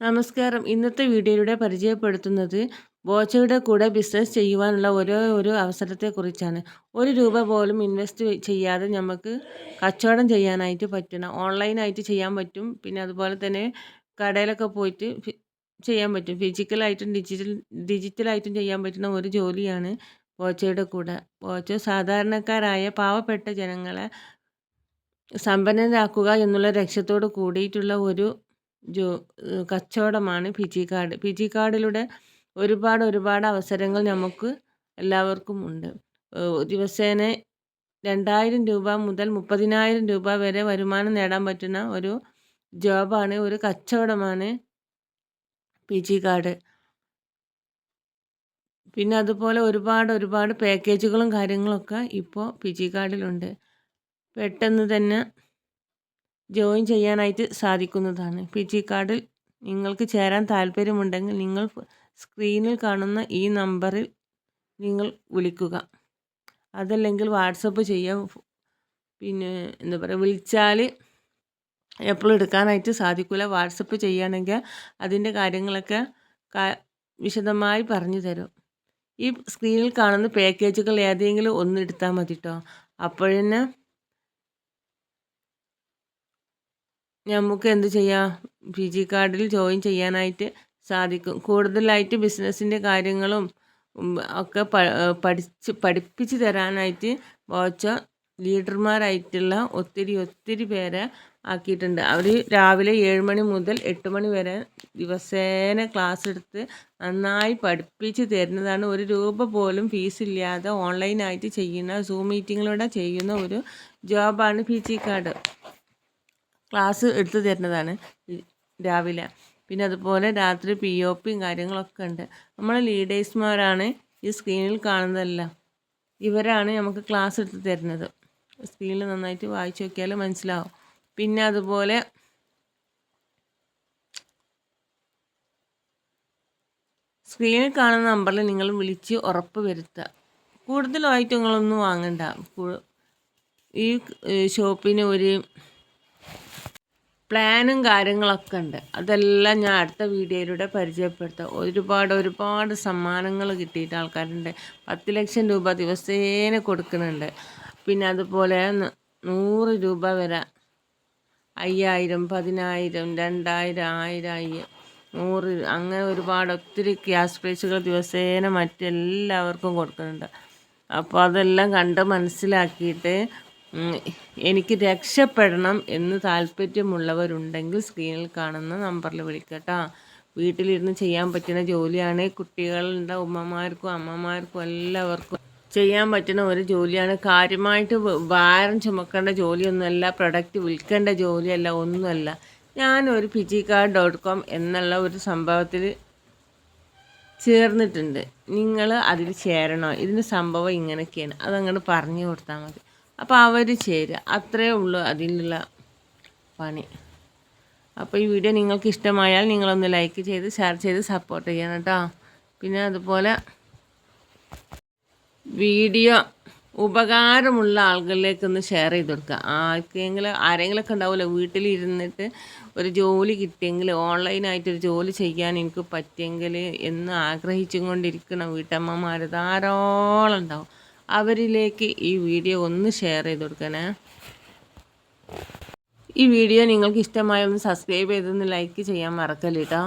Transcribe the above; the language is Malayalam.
നമസ്കാരം. ഇന്നത്തെ വീഡിയോയിലൂടെ പരിചയപ്പെടുത്തുന്നത് ബോച്ചയുടെ കൂടെ ബിസിനസ് ചെയ്യുവാനുള്ള ഓരോ ഒരു അവസരത്തെക്കുറിച്ചാണ്. ഒരു രൂപ പോലും ഇൻവെസ്റ്റ് ചെയ്യാതെ നമുക്ക് കച്ചവടം ചെയ്യാനായിട്ട് പറ്റണം. ഓൺലൈനായിട്ട് ചെയ്യാൻ പറ്റും. പിന്നെ അതുപോലെ തന്നെ കടയിലൊക്കെ പോയിട്ട് ചെയ്യാൻ പറ്റും. ഫിസിക്കലായിട്ടും ഡിജിറ്റൽ ഡിജിറ്റലായിട്ടും ചെയ്യാൻ പറ്റുന്ന ഒരു ജോലിയാണ് ബോച്ചയുടെ കൂടെ. ബോച്ച സാധാരണക്കാരായ പാവപ്പെട്ട ജനങ്ങളെ സമ്പന്നരാക്കുക എന്നുള്ള ലക്ഷ്യത്തോട് കൂടിയിട്ടുള്ള ഒരു ജോ കച്ചവടമാണ് ഫിജി കാർഡ്. ഫിജി കാർഡിലൂടെ ഒരുപാട് ഒരുപാട് അവസരങ്ങൾ നമുക്ക് എല്ലാവർക്കും ഉണ്ട്. ദിവസേന രണ്ടായിരം രൂപ മുതൽ മുപ്പതിനായിരം രൂപ വരെ വരുമാനം നേടാൻ പറ്റുന്ന ഒരു ജോബാണ് ഒരു കച്ചവടമാണ് പി ജി കാർഡ്. പിന്നെ അതുപോലെ ഒരുപാട് ഒരുപാട് പാക്കേജുകളും കാര്യങ്ങളൊക്കെ ഇപ്പോൾ പി ജി കാർഡിലുണ്ട്. പെട്ടെന്ന് തന്നെ ജോയിൻ ചെയ്യാനായിട്ട് സാധിക്കുന്നതാണ്. പി ജി കാർഡിൽ നിങ്ങൾക്ക് ചേരാൻ താല്പര്യമുണ്ടെങ്കിൽ നിങ്ങൾ സ്ക്രീനിൽ കാണുന്ന ഈ നമ്പറിൽ നിങ്ങൾ വിളിക്കുക. അതല്ലെങ്കിൽ വാട്സപ്പ് ചെയ്യാം. പിന്നെ എന്താ പറയുക വിളിച്ചാൽ എപ്പോഴും എടുക്കാനായിട്ട് സാധിക്കില്ല വാട്സപ്പ് ചെയ്യുകയാണെങ്കിൽ അതിന്റെ കാര്യങ്ങളൊക്കെ വിശദമായി പറഞ്ഞു തരും. ഈ സ്ക്രീനിൽ കാണുന്ന പാക്കേജുകൾ ഏതെങ്കിലും ഒന്ന് എടുത്താൽ മതി കേട്ടോ അപ്പോഴന്നെ നമുക്ക് എന്ത് ചെയ്യാം? പി ജി കാർഡിൽ ജോയിൻ ചെയ്യാനായിട്ട് സാധിക്കും. കൂടുതലായിട്ട് ബിസിനസ്സിന്റെ കാര്യങ്ങളും ഒക്കെ പഠിച്ച് പഠിപ്പിച്ച് തരാനായിട്ട് ബോച്ച ലീഡർമാരായിട്ടുള്ള ഒത്തിരി ഒത്തിരി പേരെ ആക്കിയിട്ടുണ്ട്. അവർ രാവിലെ ഏഴ് മണി മുതൽ എട്ട് മണി വരെ ദിവസേന ക്ലാസ് എടുത്ത് നന്നായി പഠിപ്പിച്ച് തരുന്നതാണ്. ഒരു രൂപ പോലും ഫീസ് ഇല്ലാതെ ഓൺലൈനായിട്ട് ചെയ്യുന്ന സൂം മീറ്റിങ്ങിലൂടെ ചെയ്യുന്ന ഒരു ജോബാണ് പി ജി കാർഡ്. ക്ലാസ് എടുത്തു തരുന്നതാണ് രാവിലെ. പിന്നെ അതുപോലെ രാത്രി പി ഒ പിയും കാര്യങ്ങളൊക്കെ ഉണ്ട്. നമ്മൾ ലീഡേഴ്സ്മാരാണ് ഈ സ്ക്രീനിൽ കാണുന്നതല്ല. ഇവരാണ് നമുക്ക് ക്ലാസ് എടുത്ത് തരുന്നത്. സ്ക്രീനിൽ നന്നായിട്ട് വായിച്ചു നോക്കിയാൽ മനസ്സിലാവും. പിന്നെ അതുപോലെ സ്ക്രീനിൽ കാണുന്ന നമ്പറിൽ നിങ്ങൾ വിളിച്ച് ഉറപ്പ് വരുത്തുക. കൂടുതലായിട്ട് നിങ്ങളൊന്നും വാങ്ങണ്ട. ഈ ഷോപ്പിന് ഒരു പ്ലാനും കാര്യങ്ങളൊക്കെ ഉണ്ട്. അതെല്ലാം ഞാൻ അടുത്ത വീഡിയോയിലൂടെ പരിചയപ്പെടുത്താം. ഒരുപാട് ഒരുപാട് സമ്മാനങ്ങൾ കിട്ടിയിട്ട് ആൾക്കാരുണ്ട്. പത്ത് ലക്ഷം രൂപ ദിവസേന കൊടുക്കുന്നുണ്ട്. പിന്നെ അതുപോലെ നൂറ് രൂപ വരെ അയ്യായിരം പതിനായിരം രണ്ടായിരം ആയിരം അയ്യം നൂറ് അങ്ങനെ ഒരുപാട് ഒത്തിരി ക്യാഷ് പ്രൈസുകൾ ദിവസേന മറ്റെല്ലാവർക്കും കൊടുക്കുന്നുണ്ട്. അപ്പോൾ അതെല്ലാം കണ്ട് മനസ്സിലാക്കിയിട്ട് എനിക്ക് രക്ഷപ്പെടണം എന്ന് താല്പര്യമുള്ളവരുണ്ടെങ്കിൽ സ്ക്രീനിൽ കാണുന്ന നമ്പറിൽ വിളിക്കട്ടോ. വീട്ടിലിരുന്ന് ചെയ്യാൻ പറ്റുന്ന ജോലിയാണ് കുട്ടികളുടെ ഉമ്മമാർക്കും അമ്മമാർക്കും എല്ലാവർക്കും ചെയ്യാൻ പറ്റുന്ന ഒരു ജോലിയാണ്. കാര്യമായിട്ട് ഭാരം ചുമക്കേണ്ട ജോലിയൊന്നുമല്ല പ്രൊഡക്റ്റ് വിൽക്കേണ്ട ജോലിയല്ല ഒന്നുമല്ല. ഞാനൊരു കാർഡ് ഡോട്ട് കോം എന്നുള്ള ഒരു സംഭവത്തിൽ ചേർന്നിട്ടുണ്ട്. നിങ്ങൾ അതിൽ ചേരണോ. ഇതിന്റെ സംഭവം ഇങ്ങനെയൊക്കെയാണ്. അതങ്ങോട്ട് പറഞ്ഞു കൊടുത്താൽ മതി. അപ്പോൾ അവർ ചേരുക അത്രേ ഉള്ളൂ അതിനുള്ള പണി. അപ്പോൾ ഈ വീഡിയോ നിങ്ങൾക്ക് ഇഷ്ടമായാൽ നിങ്ങളൊന്ന് ലൈക്ക് ചെയ്ത് ഷെയർ ചെയ്ത് സപ്പോർട്ട് ചെയ്യണം കേട്ടോ. പിന്നെ അതുപോലെ വീഡിയോ ഉപകാരമുള്ള ആളുകളിലേക്ക് ഒന്ന് ഷെയർ ചെയ്ത് കൊടുക്കുക. ആർക്കെങ്കിലും ആരെങ്കിലുമൊക്കെ ഉണ്ടാവില്ല വീട്ടിലിരുന്നിട്ട് ഒരു ജോലി കിട്ടിയെങ്കിൽ ഓൺലൈനായിട്ടൊരു ജോലി ചെയ്യാൻ എനിക്ക് പറ്റിയെങ്കിൽ എന്ന് ആഗ്രഹിച്ചും കൊണ്ടിരിക്കുന്ന വീട്ടമ്മമാർ ധാരാളം ഉണ്ടാവും. അവരിലേക്ക് ഈ വീഡിയോ ഒന്ന് ഷെയർ ചെയ്ത് കൊടുക്കണേ ഈ വീഡിയോ നിങ്ങൾക്ക് ഇഷ്ടമായ ഒന്ന് സബ്സ്ക്രൈബ് ചെയ്തൊന്ന് ലൈക്ക് ചെയ്യാൻ മറക്കല്ലേട്ടോ.